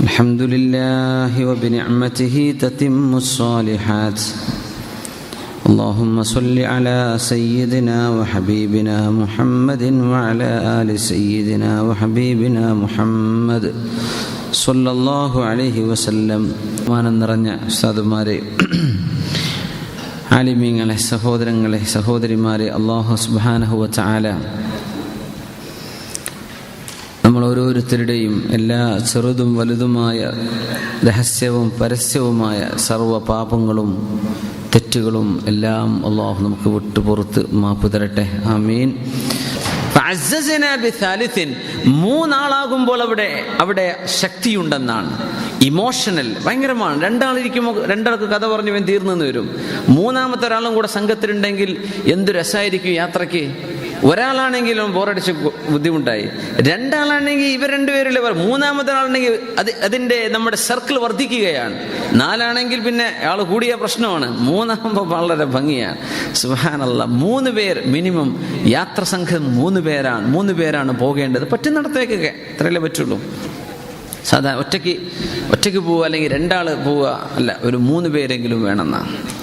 الحمد لله وبنعمته تتم الصالحات اللهم صل على سيدنا وحبيبنا محمد وعلى آل سيدنا وحبيبنا محمد صلى الله عليه وسلم മാനം നിറഞ്ഞ ഉസ്താദുമാരെ ആലിമീങ്ങളെ സഹോദരങ്ങളെ സഹോദരിമാരെ അള്ളാഹു സുബാനഹുവ ചാല നമ്മൾ ഓരോരുത്തരുടെയും എല്ലാ ചെറുതും വലുതുമായ രഹസ്യവും പരസ്യവുമായ സർവ പാപങ്ങളും തെറ്റുകളും എല്ലാം അള്ളാഹു നമുക്ക് വിട്ടുപുറത്ത് മാപ്പ് തരട്ടെ. ആമീൻ. മൂന്നാളാകുമ്പോൾ അവിടെ അവിടെ ശക്തിയുണ്ടെന്നാണ്. ഇമോഷണൽ ഭയങ്കരമാണ്. രണ്ടാളിരിക്കുമ്പോൾ രണ്ടാൾക്ക് കഥ പറഞ്ഞു തീർന്നു വരും. മൂന്നാമത്തെ ഒരാളും കൂടെ സംഘത്തിലുണ്ടെങ്കിൽ എന്ത് രസമായിരിക്കും യാത്രയ്ക്ക്? ഒരാളാണെങ്കിലും ബോറടിച്ച് ബുദ്ധിമുട്ടായി. രണ്ടാളാണെങ്കിൽ ഇവർ രണ്ടുപേരിലെ മൂന്നാമത്തെ ആളാണെങ്കിൽ അത് അതിന്റെ നമ്മുടെ സർക്കിൾ വർദ്ധിക്കുകയാണ്. നാലാണെങ്കിൽ പിന്നെ ആൾ കൂടിയ പ്രശ്നമാണ്. മൂന്നാകുമ്പോൾ വളരെ ഭംഗിയാണ്. സുഹാനല്ല മൂന്ന് പേർ മിനിമം യാത്ര സംഘം മൂന്ന് പേരാണ്. മൂന്ന് പേരാണ് പോകേണ്ടത്. പറ്റുന്നിടത്തേക്കൊക്കെ അത്രയല്ലേ പറ്റുള്ളൂ. സാധാരണ ഒറ്റയ്ക്ക് ഒറ്റയ്ക്ക് പോവുക അല്ലെങ്കിൽ രണ്ടാൾ പോവുക അല്ല ഒരു മൂന്ന് പേരെങ്കിലും വേണമെന്നാണ്.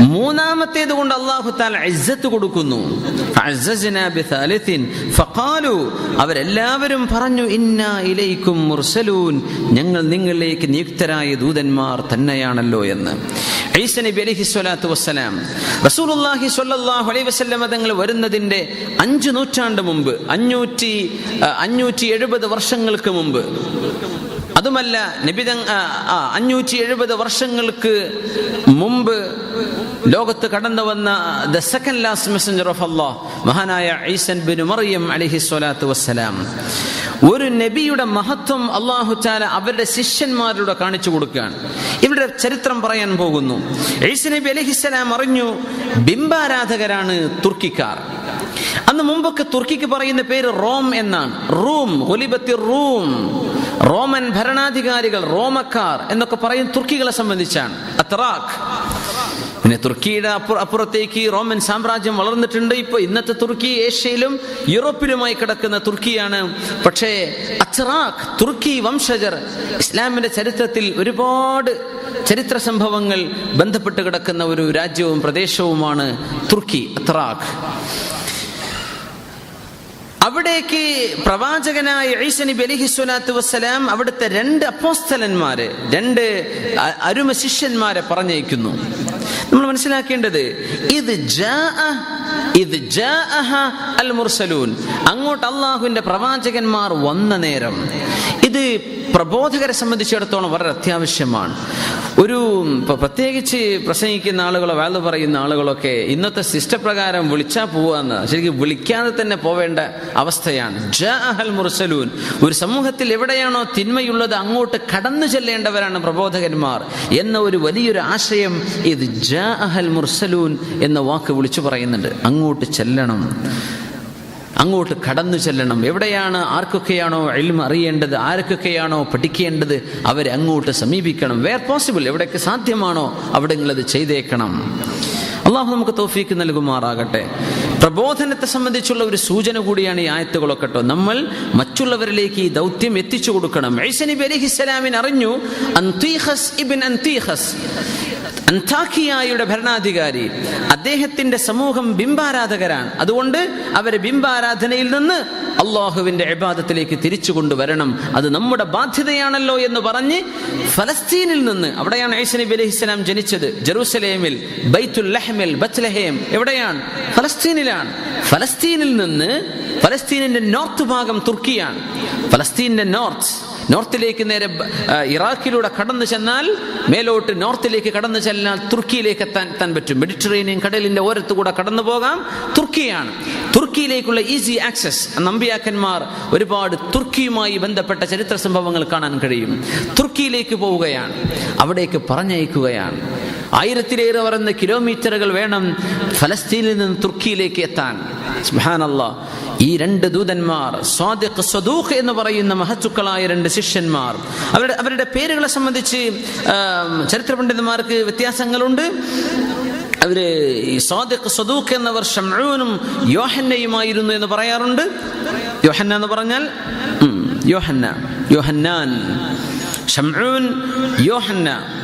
മൂന്നാമത്തേത് കൊണ്ട് അള്ളാഹു താല ഇസ്സത്ത് കൊടുക്കുന്നു. ഫഖാലു അവരെല്ലാവരും പറഞ്ഞു ഇന്ന ഇലൈക്കും മുർസലൂൻ. ഞങ്ങൾ നിങ്ങളിലേക്ക് നിയുക്തരായ ദൂതന്മാർ തന്നെയാണല്ലോ എന്ന്. ഈസ നബി അലൈഹി വസ്സലാം. റസൂലുള്ളാഹി സ്വല്ലല്ലാഹു അലൈഹി വസല്ലം തങ്ങൾ വരുന്നതിന്റെ അഞ്ച് നൂറ്റാണ്ട് മുമ്പ് അഞ്ഞൂറ്റി അഞ്ഞൂറ്റി എഴുപത് വർഷങ്ങൾക്ക് മുമ്പ് അതുമല്ല നബിത അഞ്ഞൂറ്റി എഴുപത് വർഷങ്ങൾക്ക് മുമ്പ് ലോകത്ത് കടന്നു വന്ന the second last messenger of Allah മഹാനായ ഈസൻ ബിൻ മറിയം അലിഹി സ്വലാത്തു വസ്സലാം. ഒരു നബിയുടെ മഹത്വം അള്ളാഹു ചാല അവരുടെ ശിഷ്യന്മാരുടെ കാണിച്ചു കൊടുക്കുകയാണ്. ഇവരുടെ ചരിത്രം പറയാൻ പോകുന്നു. ഈസ നബി അലഹിസ്സലാം അറിഞ്ഞു ബിംബാരാധകരാണ് തുർക്കിക്കാർ. അന്ന് മുമ്പൊക്കെ തുർക്കിക്ക് പറയുന്ന പേര് റോം എന്നാണ്. Room ഹൊലിബത്തി room. റോമൻ ഭരണാധികാരികൾ റോമക്കാർ എന്നൊക്കെ പറയും തുർക്കികളെ സംബന്ധിച്ചാണ്. അത്രാഖ്. പിന്നെ തുർക്കിയുടെ അപ്പുറ അപ്പുറത്തേക്ക് റോമൻ സാമ്രാജ്യം വളർന്നിട്ടുണ്ട്. ഇപ്പൊ ഇന്നത്തെ തുർക്കി ഏഷ്യയിലും യൂറോപ്പിലുമായി കിടക്കുന്ന തുർക്കിയാണ്. പക്ഷേ അച്ചറാഖ് തുർക്കി വംശജർ ഇസ്ലാമിന്റെ ചരിത്രത്തിൽ ഒരുപാട് ചരിത്ര സംഭവങ്ങൾ ബന്ധപ്പെട്ട് കിടക്കുന്ന ഒരു രാജ്യവും പ്രദേശവുമാണ് തുർക്കി അത്രാഖ്. അവിടേക്ക് പ്രവാചകനായ ഈശനി ബലിഹി സ്വലാത്തു വസ്സലാം അവിടുത്തെ രണ്ട് അപ്പോസ്തലന്മാരെ രണ്ട് അരുമ ശിഷ്യന്മാരെ പറഞ്ഞയക്കുന്നു. നമ്മൾ മനസ്സിലാക്കേണ്ടത് ഇത് ഇത് അൽ മുർസലൂൻ അങ്ങോട്ട് അള്ളാഹുവിന്റെ പ്രവാചകന്മാർ വന്ന നേരം ഇത് പ്രബോധകരെ സംബന്ധിച്ചിടത്തോളം വളരെ അത്യാവശ്യമാണ്. ഒരു പ്രത്യേകിച്ച് പ്രസംഗിക്കുന്ന ആളുകളോ വേല പറയുന്ന ആളുകളൊക്കെ ഇന്നത്തെ സിസ്റ്റപ്രകാരം വിളിച്ചാൽ പോവാന്ന് ശരിക്കും വിളിക്കാതെ തന്നെ പോവേണ്ട അവസ്ഥയാണ്. മുർസലൂൻ ഒരു സമൂഹത്തിൽ എവിടെയാണോ തിന്മയുള്ളത് അങ്ങോട്ട് കടന്നു ചെല്ലേണ്ടവരാണ് പ്രബോധകന്മാർ എന്ന ഒരു വലിയൊരു ആശയം ഇത് മുർസലൂൻ എന്ന വാക്ക് വിളിച്ചു പറയുന്നുണ്ട്. അങ്ങോട്ട് ചെല്ലണം. അങ്ങോട്ട് കടന്നു ചെല്ലണം. എവിടെയാണ് ആർക്കൊക്കെയാണോ എൽമ അറിയേണ്ടത് ആർക്കൊക്കെയാണോ പഠിക്കേണ്ടത് അവരെ അങ്ങോട്ട് സമീപിക്കണം. വേർ പോസിബിൾ എവിടെയൊക്കെ സാധ്യമാണോ അവിടെ നിങ്ങളത് ചെയ്തേക്കണം. അള്ളാഹു നമുക്ക് തോഫീക്ക് നൽകുമാറാകട്ടെ. പ്രബോധനത്തെ സംബന്ധിച്ചുള്ള ഒരു സൂചന കൂടിയാണ് ഈ ആയത്തുകളൊക്കെ നമ്മൾ മറ്റുള്ളവരിലേക്ക് ഈ ദൗത്യം എത്തിച്ചു കൊടുക്കണം. ഐസനബി അറിഞ്ഞു അന്താഖിയായുടെ ഭരണാധികാരി അദ്ദേഹത്തിന്റെ സമൂഹം ബിംബാരാധകരാണ്. അതുകൊണ്ട് അവരെ ബിംബാരാധനയിൽ നിന്ന് അള്ളാഹുവിന്റെ അബാദത്തിലേക്ക് തിരിച്ചു കൊണ്ടുവരണം. അത് നമ്മുടെ ബാധ്യതയാണല്ലോ എന്ന് പറഞ്ഞ് ഫലസ്തീനിൽ നിന്ന് അവിടെയാണ് ഐസ് നബി ഇസ്ലാം ജനിച്ചത്. ജെറൂസലേമിൽ ബൈത്തുൽ ലഹമിൽ ബത്ലഹേം എവിടെയാണ്? ഫലസ്തീനിലാണ്. ഫലസ്തീനിൽ നിന്ന് ഫലസ്തീനിന്റെ നോർത്ത് ഭാഗം തുർക്കിയാണ്. ഫലസ്തീനിന്റെ നോർത്ത് നോർത്തിലേക്ക് നേരെ ഇറാഖിലൂടെ കടന്നു ചെന്നാൽ മേലോട്ട് നോർത്തിലേക്ക് കടന്നു ചെന്നാൽ തുർക്കിയിലേക്ക് എത്താൻ എത്താൻ പറ്റും. മെഡിറ്ററേനിയൻ കടലിന്റെ ഓരത്തു കൂടെ കടന്നു പോകാം. തുർക്കിയാണ്. തുർക്കിയിലേക്കുള്ള ഈസി ആക്സസ് നമ്പിയാക്കന്മാർ ഒരുപാട് തുർക്കിയുമായി ബന്ധപ്പെട്ട ചരിത്ര സംഭവങ്ങൾ കാണാൻ കഴിയും. തുർക്കിയിലേക്ക് പോവുകയാണ്. അവിടേക്ക് പറഞ്ഞയക്കുകയാണ്. ആയിരത്തിലേറെ പറയുന്ന കിലോമീറ്ററുകൾ വേണം ഫലസ്തീനിൽ നിന്ന് തുർക്കിയിലേക്ക് എത്താൻ. സുഹാനല്ല ഈ രണ്ട് ദൂതന്മാർ സ്വാദിഖ് സ്വദൂഖ് എന്ന് പറയുന്ന മഹത്തുക്കളായ രണ്ട് ശിഷ്യന്മാർ അവരുടെ അവരുടെ പേരുകളെ സംബന്ധിച്ച് ചരിത്ര പണ്ഡിതന്മാർക്ക് വ്യത്യാസങ്ങളുണ്ട്. അവർ ഈ സ്വാദിഖ് സ്വദൂഖ് എന്നവർ ഷംഊനും യോഹന്നയുമായിരുന്നു എന്ന് പറയാറുണ്ട്. യോഹന്ന എന്ന് പറഞ്ഞാൽ യോഹന്ന യോഹന്നാൻ ഷംഊൻ യോഹന്ന.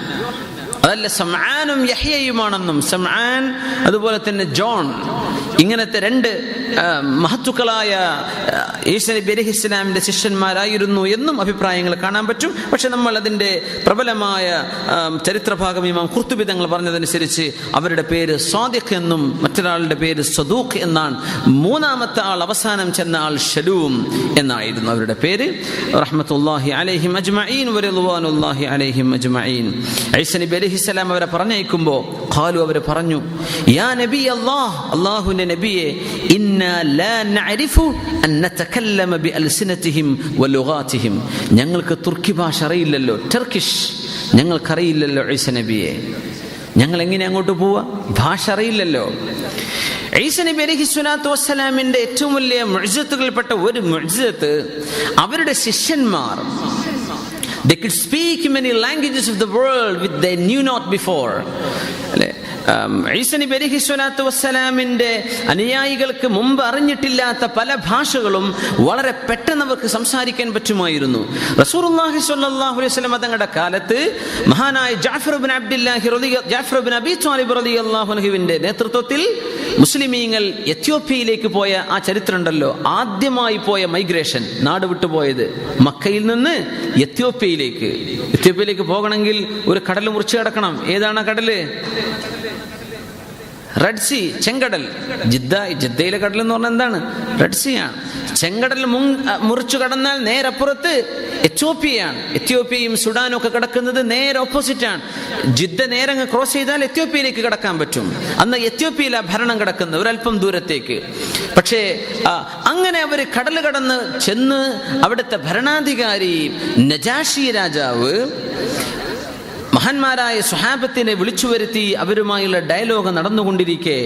അതല്ല സംആാനും യഹ്യയുമാണെന്നും സംആാൻ അതുപോലെ തന്നെ ജോൺ. ഇങ്ങനത്തെ രണ്ട് മഹത്തുക്കളായ ഈശ്വര നബി അലൈഹി ഇസ്ലാമിന്റെ ശിഷ്യന്മാരായിരുന്നു എന്നും അഭിപ്രായങ്ങൾ കാണാൻ പറ്റും. പക്ഷെ നമ്മൾ അതിന്റെ പ്രബലമായ ചരിത്രഭാഗം ഇമാം കുർത്തുബിതങ്ങൾ പറഞ്ഞതനുസരിച്ച് അവരുടെ പേര് സ്വാദിഖ് എന്നും മറ്റൊരാളുടെ പേര് സദൂഖ് എന്നാണ്. മൂന്നാമത്തെ ആൾ അവസാനം ചെന്ന ആൾ ഷലൂം എന്നായിരുന്നു അവരുടെ പേര്. റഹ്മത്തുല്ലാഹി അലഹിം അജ്മഈൻ വറിദ്വാനുല്ലാഹി അലൈഹിം അജ്മഈൻ. അവരെ പറഞ്ഞയക്കുമ്പോൾ ഖാലു അവരെ പറഞ്ഞു യാ നബി അല്ലാഹ് അല്ലാഹുവിന്റെ നബിയെ ഞങ്ങൾക്ക് തുർക്കി ഭാഷ അറിയില്ലല്ലോ ടർക്കിഷ് ഞങ്ങൾക്കറിയില്ലല്ലോ ഈസ നബിയെ. ഞങ്ങൾ എങ്ങനെ അങ്ങോട്ട് പോവാ? ഭാഷ അറിയില്ലല്ലോ. ഈസ നബി അലൈഹി സ്വലാത്തു വസ്സലാമിന്റെ ഏറ്റവും വലിയ മൃജത്തുകൾപ്പെട്ട ഒരു മൃജത്ത് അവരുടെ ശിഷ്യന്മാർ. They could speak many languages of the world which they knew not before. അല്ലേ ബലിഹി സ്വലാത്തു വസ്സലാമിന്റെ അനുയായികൾക്ക് മുമ്പ് അറിഞ്ഞിട്ടില്ലാത്ത പല ഭാഷകളും വളരെ പെട്ടെന്ന് അവർക്ക് സംസാരിക്കാൻ പറ്റുമായിരുന്നു. റസൂലുള്ളാഹി സ്വല്ലല്ലാഹു അലൈഹി വസല്ലം തങ്ങളുടെ കാലത്ത് മഹാനായ ജാഫർ ബിൻ അബ്ദുല്ലാഹി ജാഫർ ബിൻ അബി ത്വാലിബ് റളിയല്ലാഹു അൻഹുവിന്റെ നേതൃത്വത്തിൽ മുസ്ലിമീങ്ങൾ എത്യോപ്യയിലേക്ക് പോയ ആ ചരിത്രം ഉണ്ടല്ലോ ആദ്യമായി പോയ മൈഗ്രേഷൻ നാട് വിട്ടുപോയത് മക്കയിൽ നിന്ന് എത്യോപ്യയിലേക്ക്. എത്യോപ്യയിലേക്ക് പോകണമെങ്കിൽ ഒരു കടൽ മുറിച്ച് കിടക്കണം. ഏതാണ് ആ കടൽ? റെഡ് സി ചെങ്കടൽ. ജിദ്ദ ജിദ്ദയിലെ കടൽ എന്ന് പറഞ്ഞാൽ എന്താണ്? റെഡ് ആണ്. ചെങ്കടൽ മുറിച്ചു കടന്നാൽ നേരപ്പുറത്ത് എത്യോപ്യയാണ്. എത്യോപ്യയും സുഡാനും ഒക്കെ കിടക്കുന്നത് നേരെ ഓപ്പോസിറ്റ് ആണ്. ജിദ്ദ നേരെ അങ്ങ് ക്രോസ് ചെയ്താൽ എത്യോപ്യയിലേക്ക് കിടക്കാൻ പറ്റും. അന്ന് എത്യോപ്യയിലെ ഭരണം കിടക്കുന്നത് ഒരല്പം ദൂരത്തേക്ക്. പക്ഷേ അങ്ങനെ അവർ കടൽ കടന്ന് ചെന്ന് അവിടുത്തെ ഭരണാധികാരി നജാഷി രാജാവ് മഹാന്മാരായ സുഹാബത്തിനെ വിളിച്ചു വരുത്തി അവരുമായുള്ള ഡയലോഗ് നടന്നുകൊണ്ടിരിക്കെ.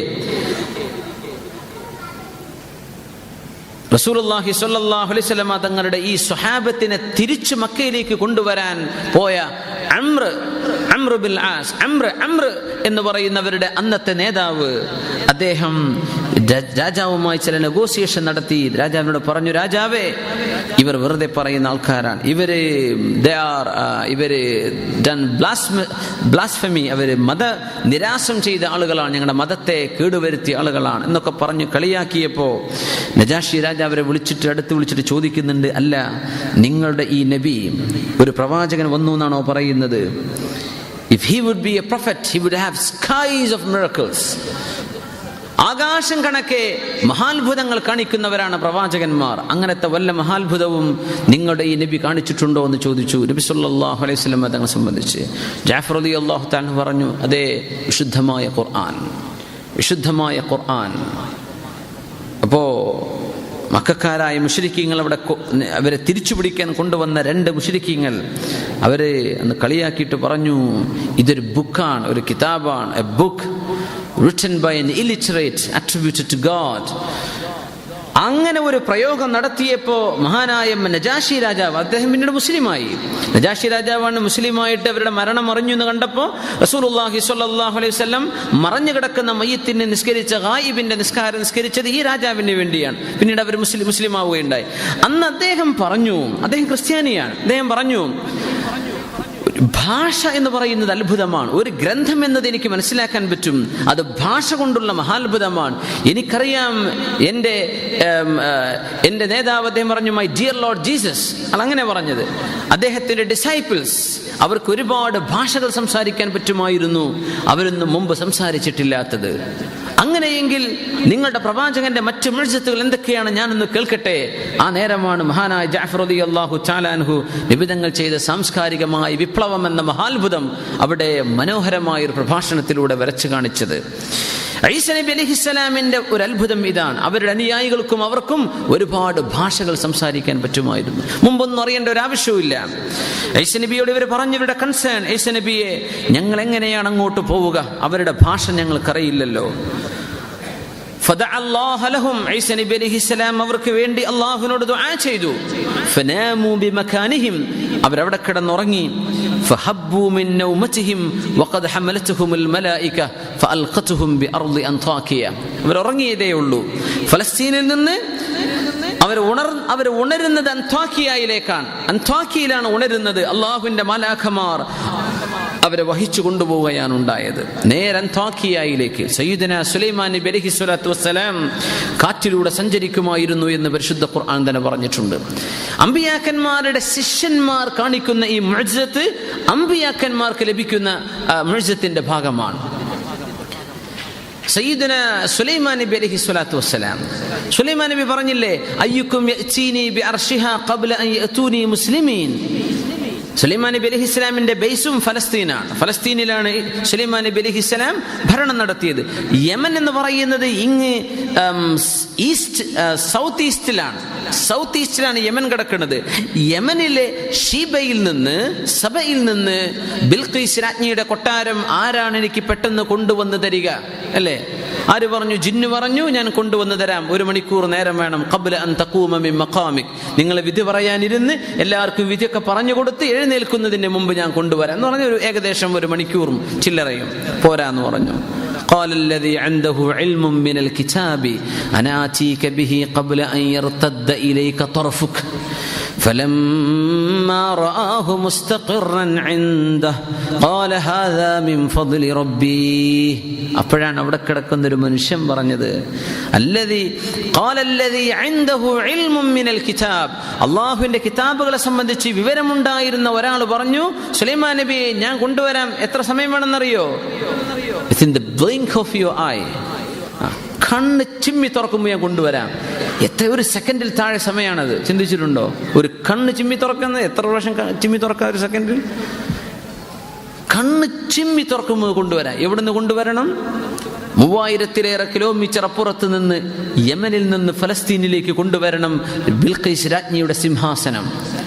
റസൂലുള്ളാഹി സ്വല്ലല്ലാഹു അലൈഹി സ്വലമ തങ്ങളുടെ ഈ സ്വഹാബത്തിനെ തിരിച്ചു മക്കയിലേക്ക് കൊണ്ടുവരാൻ പോയ അമ്ര അമ്ര ബിൽ ആസ് അമ്ര അമ്ര എന്ന് പറയുന്നവരുടെ അന്നത്തെ നേതാവ്. അദ്ദേഹം രാജാവുമായി ചില നെഗോസിയേഷൻ നടത്തി. രാജാവിനോട് പറഞ്ഞു രാജാവേ ഇവർ വെറുതെ പറയുന്ന ആൾക്കാരാണ്. ഇവർ ആർ ഇവർ ബ്ലാസ്ഫമി അവർ മത നിരാശം ചെയ്ത ആളുകളാണ്. ഞങ്ങളുടെ മതത്തെ കേടുവരുത്തിയ ആളുകളാണ്. എന്നൊക്കെ പറഞ്ഞു കളിയാക്കിയപ്പോ നജാഷി രാജ അവരെ വിളിച്ചിട്ട് അടുത്ത് വിളിച്ചിട്ട് ചോദിക്കുന്നുണ്ട് അല്ല നിങ്ങളുടെ ഈ നബി ഒരു പ്രവാചകൻ വന്നു എന്നാണോ പറയുന്നത്? If he would be a prophet he would have skies of miracles ആകാശം കണക്കെ മഹാത്ഭുതങ്ങൾ കാണിക്കുന്നവരാണ് പ്രവാചകന്മാർ. അങ്ങനത്തെ വല്ല മഹാത്ഭുതവും നിങ്ങളുടെ ഈ നബി കാണിച്ചിട്ടുണ്ടോ എന്ന് ചോദിച്ചു. നബി സല്ലാഹു അലൈഹി വസല്ലം തങ്ങളെ സംബന്ധിച്ച്. ജാഫർ അലി അള്ളാഹു താൻ പറഞ്ഞു അതെ വിശുദ്ധമായ ഖുർആൻ വിശുദ്ധമായ ഖുർആൻ. അപ്പോ മക്കാരായ മുഷരിക്കീങ്ങൾ അവിടെ അവരെ തിരിച്ചു പിടിക്കാൻ കൊണ്ടുവന്ന രണ്ട് മുഷരിക്കീങ്ങൾ അവരെ അന്ന് കളിയാക്കിയിട്ട് പറഞ്ഞു ഇതൊരു ബുക്കാണ് ഒരു കിതാബാണ് a book. Written by an illiterate attributed to God. അങ്ങനെ ഒരു പ്രയോഗം നടത്തിയപ്പോ മഹാനായ നജാഷി രാജാവ് അദ്ദേഹം പിന്നീട് മുസ്ലിമായി. നജാഷി രാജാവാണ് മുസ്ലിമായിട്ട് അവരുടെ മരണം അറിഞ്ഞു എന്ന് കണ്ടപ്പോ റസൂലുള്ളാഹി സ്വല്ലല്ലാഹു അലൈഹി വസല്ലം മറഞ്ഞു കിടക്കുന്ന മയ്യത്തിനെ നിസ്കരിച്ച ഗായിബിന്റെ നിസ്കാരം നിസ്കരിച്ചത് ഈ രാജാവിന് വേണ്ടിയാണ്. പിന്നീട് അവർ മുസ്ലിം മുസ്ലിം ആവുകയുണ്ടായി അന്ന് അദ്ദേഹം പറഞ്ഞു അദ്ദേഹം ക്രിസ്ത്യാനിയാണ്. അദ്ദേഹം പറഞ്ഞു ഭാഷ എന്ന് പറയുന്നത് അത്ഭുതമാണ്. ഒരു ഗ്രന്ഥം എന്നത് എനിക്ക് മനസ്സിലാക്കാൻ പറ്റും. അത് ഭാഷ കൊണ്ടുള്ള മഹാത്ഭുതമാണ്. എനിക്കറിയാം എന്റെ എന്റെ നേതാവ് അദ്ദേഹം പറഞ്ഞു മൈ ഡിയർ ലോർഡ് ജീസസ് അങ്ങനെ പറഞ്ഞത്. അദ്ദേഹത്തിന്റെ ഡിസൈപ്പിൾസ് അവർക്ക് ഒരുപാട് ഭാഷകൾ സംസാരിക്കാൻ പറ്റുമായിരുന്നു. അവരൊന്നും മുമ്പ് സംസാരിച്ചിട്ടില്ലാത്തത്. അങ്ങനെയെങ്കിൽ നിങ്ങളുടെ പ്രവാചകന്റെ മറ്റു മിഴ്ജത്തുകൾ എന്തൊക്കെയാണ്? ഞാനൊന്ന് കേൾക്കട്ടെ. ആ നേരമാണ് മഹാനായ അലി അള്ളാഹു ചാലാൻഹു നിബിധങ്ങൾ ചെയ്ത സാംസ്കാരികമായ വിപ്ലവം എന്ന മഹാത്ഭുതം അവിടെ മനോഹരമായ ഒരു പ്രഭാഷണത്തിലൂടെ വരച്ചു കാണിച്ചത്. ഐസനബി നബി ഒരു അത്ഭുതം ഇതാണ്. അവരുടെ അനുയായികൾക്കും അവർക്കും ഒരുപാട് ഭാഷകൾ സംസാരിക്കാൻ പറ്റുമായിരുന്നു. മുമ്പൊന്നും അറിയേണ്ട ഒരു ആവശ്യവുമില്ല. ഈസ നബിയോട് ഇവർ പറഞ്ഞവരുടെ കൺസേൺ ഐസനബിയെ ഞങ്ങൾ എങ്ങനെയാണ് അങ്ങോട്ട് പോവുക? അവരുടെ ഭാഷ ഞങ്ങൾക്കറിയില്ലല്ലോ. അവർക്ക് വേണ്ടി അള്ളാഹുവിനോട് ദുആ ചെയ്തു. അവരവിടെ കിടന്നുറങ്ങി. അവരുറങ്ങിയതേ ഉള്ളൂ. ഫലസ്തീനിൽ നിന്ന് അവർ ഉണർ അവർ ഉണരുന്നത് അന്ത്വാക്കിയയിലേക്കാണ് അന്ത്വാക്കിയിലാണ് ഉണരുന്നത് അള്ളാഹുവിന്റെ മാലാഖമാർ. അവരെ വഹിച്ചു കൊണ്ടുപോവുകയാണ് ഉണ്ടായത്. നേരം താക്കിയായിലേക്ക്. സയ്യിദന സുലൈമാൻ നബി അലൈഹി സ്വലാത്തു വസ്സലാം കാറ്റിലൂടെ സഞ്ചരിക്കുമായിരുന്നു എന്ന് പരിശുദ്ധ ഖുർആൻ തന്നെ പറഞ്ഞിട്ടുണ്ട്. അമ്പിയാക്കന്മാരുടെ ശിഷ്യന്മാർ കാണിക്കുന്ന ഈ മഴജത്ത് അമ്പിയാക്കന്മാർക്ക് ലഭിക്കുന്ന മഴജത്തിന്റെ ഭാഗമാണ്. സയ്യിദന സുലൈമാൻ നബി അലൈഹി സ്വലാത്തു വസ്സലാം. സുലൈമാൻ നബി പറഞ്ഞില്ലേ അയ്യുക്കും ബി അർശിഹാ ഖബ്ല അൻ യഅതൂനി മുസ്ലിമീൻ. സുലൈമാൻ നബി അലഹി ഇസ്ലാമിന്റെ ബേസും ഫലസ്തീനാണ്. ഫലസ്തീനിലാണ് സുലൈമാൻ നബി അലഹി ഇസ്ലാം ഭരണം നടത്തിയത്. യമൻ എന്ന് പറയുന്നത് ഇങ്ങ് ഈസ്റ്റ് സൗത്ത് ഈസ്റ്റിലാണ്. സൗത്ത് ഈസ്റ്റിലാണ് യമൻ കിടക്കുന്നത്. യമനിലെ ഷീബയിൽ നിന്ന് സഭയിൽ നിന്ന് ബിൽഖീസ് രാജ്ഞിയുടെ കൊട്ടാരം ആരാണ് എനിക്ക് പെട്ടെന്ന് കൊണ്ടുവന്ന് തരിക? അല്ലേ? ആര് പറഞ്ഞു ജിന്നു പറഞ്ഞു ഞാൻ കൊണ്ടുവന്ന് തരാം ഒരു മണിക്കൂർ നേരം വേണം കബുല അൻ തഖൂമ മിൻ മഖാമിക് നിങ്ങൾ വിധി പറയാനിരുന്ന് എല്ലാവർക്കും വിധിയൊക്കെ പറഞ്ഞു കൊടുത്ത് എഴുന്നേൽക്കുന്നതിന് മുമ്പ് ഞാൻ കൊണ്ടുവരാം എന്ന് പറഞ്ഞ ഒരു ഏകദേശം ഒരു മണിക്കൂറും ചില്ലറയും പോരാന്ന് പറഞ്ഞു قال الذي عنده علم من الكتاب أنا آتيك به قبل أن يرتد إليك طرفك فلما رآه مستقرا عنده قال هذا من فضل ربي അപ്പോഴാണ് അവിടെ കിടക്കുന്ന ഒരു മനുഷ്യൻ പറഞ്ഞത് അല്ലതി ഖാലല്ലദി ഇൻദഹു ഇൽമും മിനൽ കിതാബ് അള്ളാഹുവിന്റെ കിതാബുകളെ സംബന്ധിച്ച് വിവരമുണ്ടായിരുന്ന ഒരാൾ പറഞ്ഞു സുലൈമാൻ നബിയെ ഞാൻ കൊണ്ടുവരാം എത്ര സമയം വേണമെന്നറിയോ within the blink of your eye കണ്ണ് ചിമ്മി തുറക്കുമ്പോൾ ഞാൻ കൊണ്ടുവരാം എത്ര ഒരു സെക്കൻഡിൽ താഴെ സമയമാണത് ചിന്തിച്ചിട്ടുണ്ടോ? ഒരു കണ്ണ് ചിമ്മി തുറക്കുന്ന എത്ര പ്രാവശ്യം ചിമ്മി തുറക്കാം ഒരു സെക്കൻഡിൽ കണ്ണ് ചിമ്മി തുറക്കുമ്പോൾ കൊണ്ടുവരാം എവിടുന്ന് കൊണ്ടുവരണം? മൂവായിരത്തിലേറെ കിലോമീറ്റർ അപ്പുറത്ത് നിന്ന് യമനിൽ നിന്ന് ഫലസ്തീനിലേക്ക് കൊണ്ടുവരണം ബിൽഖൈസ് രാജ്ഞിയുടെ സിംഹാസനം.